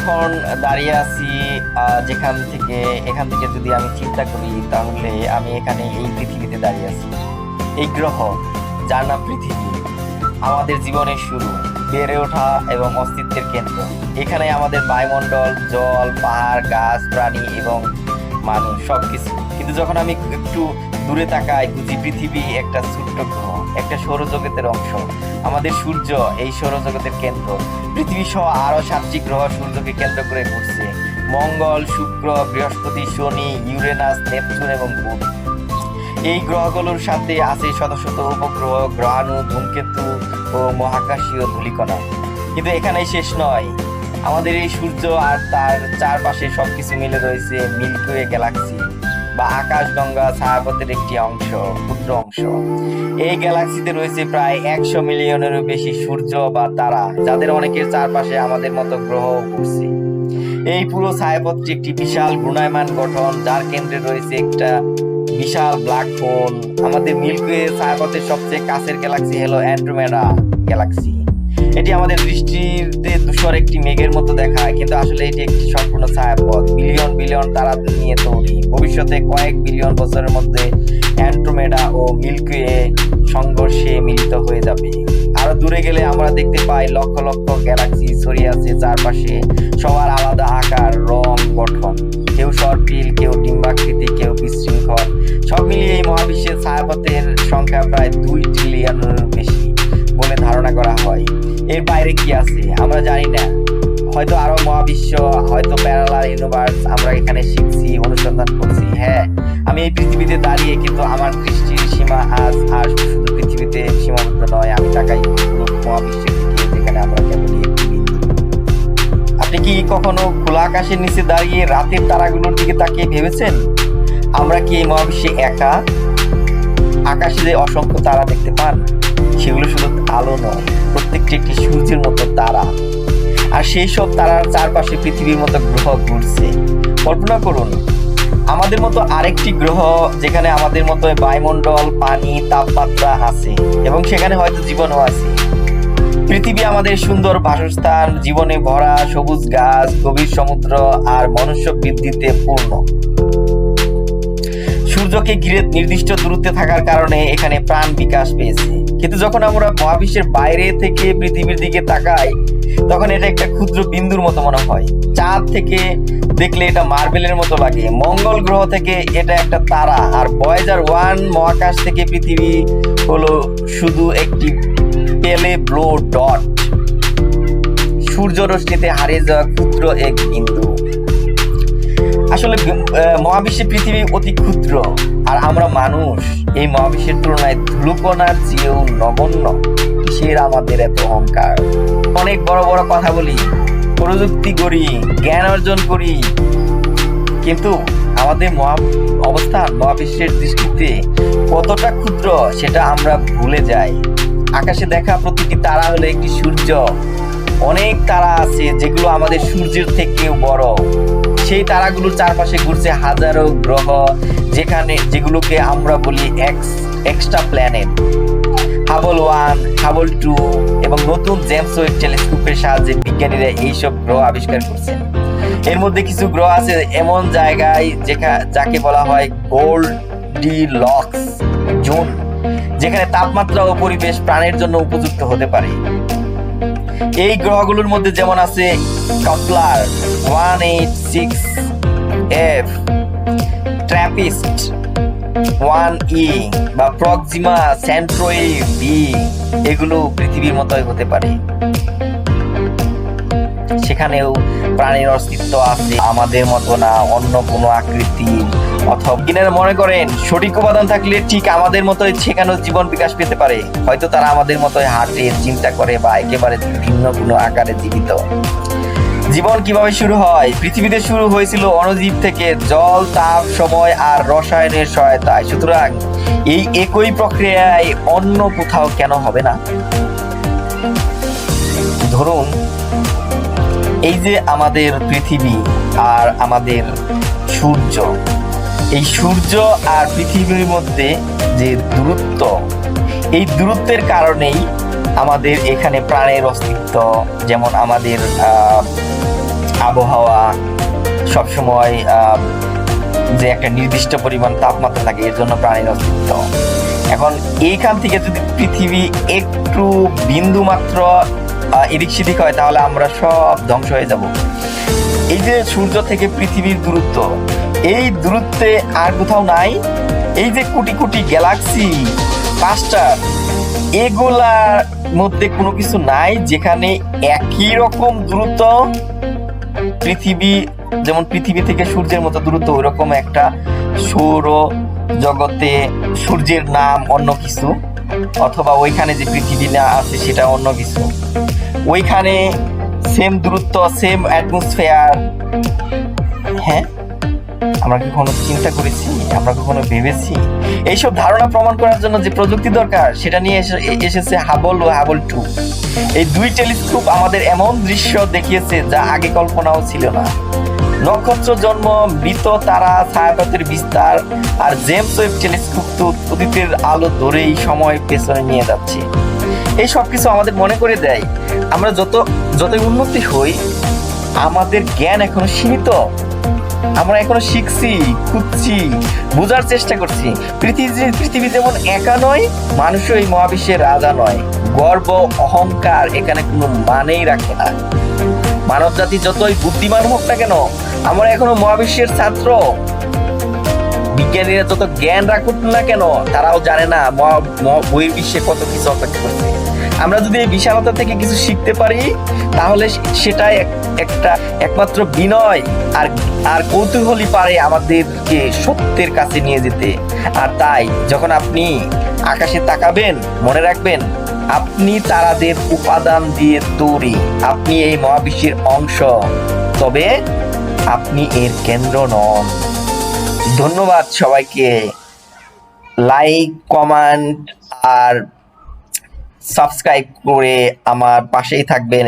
এখন দাঁড়িয়ে আছি যেখান থেকে, এখান থেকে যদি আমি চিন্তা করি, তাহলে আমি এখানে এই পৃথিবীতে দাঁড়িয়ে আছি। এই গ্রহ, যার নাম পৃথিবী, আমাদের জীবনের শুরু, বেড়ে ওঠা এবং অস্তিত্বের কেন্দ্র। এখানে আমাদের বায়ুমণ্ডল, জল, পাহাড়, গাছ, প্রাণী এবং মানুষ, সবকিছু। কিন্তু যখন আমি একটু দূরে তাকাই বুঝি পৃথিবী একটা ছোট্ট গ্রহ, একটা সৌরজগতের অংশ। আমাদের সূর্য এই সৌরজগতের কেন্দ্র। পৃথিবী সহ আরও সাতটি গ্রহ সূর্যকে কেন্দ্র করে ঘুরছে। মঙ্গল, শুক্র, বৃহস্পতি, শনি, ইউরেনাস, নেপচুন এবং বুধ। এই গ্রহগুলোর সাথে আছে শত শত উপগ্রহ গ্রহাণু ধূমকেতু ও মহাকাশীয় ধূলিকণা। কিন্তু এখানেই শেষ নয়। আমাদের এই সূর্য আর তার চারপাশে সবকিছু মিলে রয়েছে মিল্কওয়ে গ্যালাক্সি। বা আকাশগঙ্গা ছায়াপথের একটি অংশ, ক্ষুদ্র অংশ। এই গ্যালাক্সিতে রয়েছে প্রায় একশো মিলিয়নেরও বেশি সূর্য বা তারা, যাদের অনেকের চারপাশে আমাদের মতো গ্রহ ঘুরছে। এই পুরো ছায়াপথটি একটি বিশাল ঘূর্ণায়মান গঠন, যার কেন্দ্রে রয়েছে একটা বিশাল ব্ল্যাক হোল। আমাদের মিল্কওয়ে ছায়াপথের সবচেয়ে কাছের গ্যালাক্সি হলো অ্যান্ড্রোমেডা গ্যালাক্সি। এটি আমাদের দৃষ্টিতে ধূসর একটি মেঘের মতো দেখায় কিন্তু আসলে এটি একটি সম্পূর্ণ ছায়াপথ। বিলিয়ন বিলিয়ন তারা নিয়ে তৈরি। ভবিষ্যতে কয়েক বিলিয়ন বছরের মধ্যে অ্যান্ড্রোমেডা ও মিল্কওয়ে সংঘর্ষে মিলিত হয়ে যাবে। আরও দূরে গেলে আমরা দেখতে পাই লক্ষ লক্ষ গ্যালাক্সি ছড়িয়ে আছে চারপাশে সবার আলাদা আকার, রং, গঠন। কেউ সর্পিল কেউ ডিম্বাকৃতি, কেউ বিশৃঙ্খল। সব মিলিয়ে এই মহাবিশ্বের ছায়াপথের সংখ্যা প্রায় দুই ট্রিলিয়নের বেশি বলে ধারণা করা হয়। এর বাইরে কি আছে? আমরা জানি না। হয়তো আরও মহাবিশ্ব, হয়তো প্যারালাল ইউনিভার্স আমরা এখানে শিখছি, অনুসন্ধান করছি। হ্যাঁ আমি এই পৃথিবীতে দাঁড়িয়ে কিন্তু আমার দৃষ্টির সীমা আজ আর শুধু পৃথিবীতে সীমাবদ্ধ নয়, আমি তাকাই পুরো মহাবিশ্বের দিকে, যেখানে আমরা কেবলই আপনি কি কখনো খোলা আকাশের নিচে দাঁড়িয়ে রাতের তারাগুলোর দিকে তাকিয়ে ভেবেছেন? আমরা কি এই মহাবিশ্বে একা? আকাশে যে অসংখ্য তারা দেখতে পান, সেগুলো শুধু আলো নয়। প্রত্যেকটি একটি সূর্যের মতো তারা। আর সেই সব তারার চারপাশে পৃথিবীর মতো গ্রহ ঘুরছে। কল্পনা করুন, আমাদের মতো আরেকটি গ্রহ যেখানে আমাদের মতো বায়ুমণ্ডল, পানি, তাপমাত্রা আছে এবং সেখানে হয়তো জীবনও আছে। পৃথিবী আমাদের সুন্দর বাসস্থান, জীবনে ভরা সবুজ গাছ, গভীর সমুদ্র আর মনুষ্য বৃদ্ধিতে পূর্ণ। সূর্যকে ঘিরে নির্দিষ্ট দূরত্বে থাকার কারণে এখানে প্রাণ বিকাশ পেয়েছে। কিন্তু যখন আমরা মহাবিশ্বের বাইরে থেকে পৃথিবীর দিকে তাকাই, তখন এটা একটা ক্ষুদ্র বিন্দুর মতো মনে হয়। চাঁদ থেকে দেখলে এটা মার্বেলের মতো লাগে, মঙ্গল গ্রহ থেকে এটা একটা তারা, আর বয়েজার ওয়ান মহাকাশ থেকে পৃথিবী হলো শুধু একটি পেলে ব্লো ডট। সূর্য রশ্মিতে হারিয়ে যাওয়া ক্ষুদ্র এক বিন্দু। আসলে মহাবিশ্বে পৃথিবী অতি ক্ষুদ্র, আর আমরা মানুষ। এই মহাবিশ্বের তুলনায় ধুলুকণার চেয়েও নগণ্য। কিসের আমাদের এত অহংকার? অনেক বড় বড় কথা বলি, প্রযুক্তি করি, জ্ঞান অর্জন করি। কিন্তু আমাদের মহা অবস্থান মহাবিশ্বের দৃষ্টিতে কতটা ক্ষুদ্র, সেটা আমরা ভুলে যাই। আকাশে দেখা প্রতিটি তারা হলো একটি সূর্য। অনেক তারা আছে যেগুলো আমাদের সূর্যের থেকেও বড়। সেই তারাগুলোর চারপাশে ঘুরছে হাজারো গ্রহ, যেখানে যেগুলোকে আমরা বলি ex extra planet Hubble one Hubble two এবং নতুন জেমস ওয়েব টেলিস্কোপের সাহায্যে বিজ্ঞানীরা এইসব গ্রহ আবিষ্কার করছেন। এর মধ্যে কিছু গ্রহ আছে এমন জায়গায় যেখা, যাকে বলা হয় গোল্ড ডি লক্স জোন যেখানে তাপমাত্রা ও পরিবেশ প্রাণের জন্য উপযুক্ত হতে পারে। এই গ্রহগুলোর মধ্যে যেমন আছে Kepler one eight six F TRAPPIST one E বা প্রক্সিমা সেন্ট্রোই বি এগুলো পৃথিবীর মতোই হতে পারে। সেখানেও প্রাণীর অস্তিত্ব আছে। আমাদের মতো না অন্য কোনো আকৃতি অথবা কিনারা মনে করেন, সঠিক উপাদান থাকলে ঠিক আমাদের মতোই সেখানেও জীবন বিকাশ পেতে পারে। হয়তো তারা আমাদের মতোই হাঁটে, চিন্তা করে বা একেবারে ভিন্ন কোনো আকারে জীবিত। জীবন কীভাবে শুরু হয়? পৃথিবীতে শুরু হয়েছিল অণুজীব থেকে জল, তাপ, সময় আর রসায়নের সহায়তায়। সুতরাং এই একই প্রক্রিয়ায় অন্য কোথাও কেন হবে না? ধরুন এই যে আমাদের পৃথিবী আর আমাদের সূর্য, এই সূর্য আর পৃথিবীর মধ্যে যে দূরত্ব, এই দূরত্বের কারণেই আমাদের এখানে প্রাণের অস্তিত্ব, যেমন আমাদের আবহাওয়া, সবসময় যে একটা নির্দিষ্ট পরিমাণ তাপমাত্রা থাকে, এর জন্য প্রাণের অস্তিত্ব। এখন এইখান থেকে যদি পৃথিবী একটু বিন্দু মাত্র এদিক সেদিক হয়, তাহলে আমরা সব ধ্বংস হয়ে যাব। এই যে সূর্য থেকে পৃথিবীর দূরত্ব, এই দূরত্বে আর কোথাও নাই। এই যে কোটি কোটি গ্যালাক্সি, পাঁচটা, এগুলার মধ্যে কোনো কিছু নাই, যেখানে একই রকম দূরত্ব। পৃথিবী, যেমন পৃথিবী থেকে সূর্যের মতো দূরত্ব, ওইরকম একটা সৌর জগতে সূর্যের নাম অন্য কিছু, অথবা ওইখানে যে পৃথিবী না আছে, সেটা অন্য কিছু। ওইখানে সেম দূরত্ব সেম অ্যাটমসফেয়ার হ্যাঁ? আমরা কি কখনো চিন্তা করেছি? আমরা কখনো ভেবেছি? এইসব ধারণা প্রমাণ করার জন্য যে প্রযুক্তি দরকার, সেটা নিয়ে এসেছে হাবল ও হাবল টু এই দুই টেলিস্কোপ আমাদের এমন দৃশ্য দেখিয়েছে যা আগে কল্পনাও ছিল না। নক্ষত্র জন্ম, মৃত, তারা, ছায়াপথের বিস্তার, আর জেমস ওয়েব টেলিস্কোপ তো অতীতের আলো ধরেই সময় পেছনে নিয়ে যাচ্ছে। এই সব কিছু আমাদের মনে করে দেয়। আমরা যত, যতই উন্নতি হই, আমাদের জ্ঞান এখনও সীমিত। আমরা এখনও শিখছি, খুঁজছি, বোঝার চেষ্টা করছি। পৃথিবী পৃথিবী যেমন একা নয়, মানুষও এই মহাবিশ্বের রাজা নয়। গর্ব, অহংকার এখানে কোনো মানেই রাখে না। মানব জাতি যতই বুদ্ধিমান হোক না কেন, আমরা এখনও মহাবিশ্বের ছাত্র। বিজ্ঞানীরা যত জ্ঞান রাখুক না কেন, তারাও জানে না বহির্বিশ্বে কত কিছু অপেক্ষা করছে। আমরা যদি এই বিশালতা থেকে কিছু শিখতে পারি, তাহলে সেটাই একটা একমাত্র বিনয় আর আর কৌতূহলী পারে আমাদেরকে সত্যের কাছে নিয়ে যেতে। আর তাই যখন আপনি আকাশে তাকাবেন, মনে রাখবেন, আপনি তারাদের উপাদান দিয়ে তৈরি, আপনি এই মহাবিশ্বের অংশ। তবে আপনি এর কেন্দ্র নন। ধন্যবাদ সবাইকে। লাইক কমেন্ট আর সাবস্ক্রাইব করে আমার পাশেই থাকবেন।